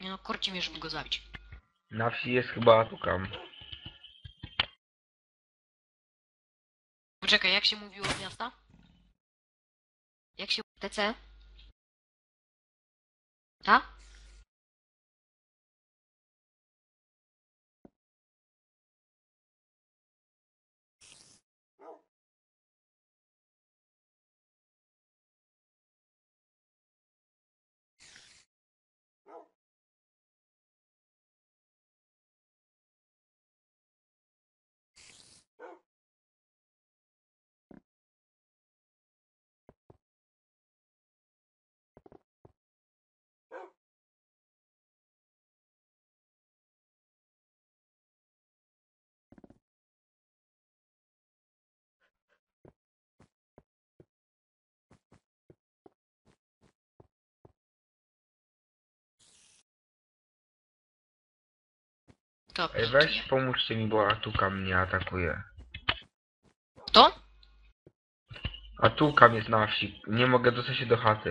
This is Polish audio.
Nie no, korci mnie, żeby go zabić. Na wsi jest chyba Atukam. Poczekaj, jak się mówiło od miasta? Jak się... TC? Ta? To Ej, weź pomóżcie mi, bo Atukam mnie atakuje. To? Atukam jest na wsi. Nie mogę dostać się do chaty.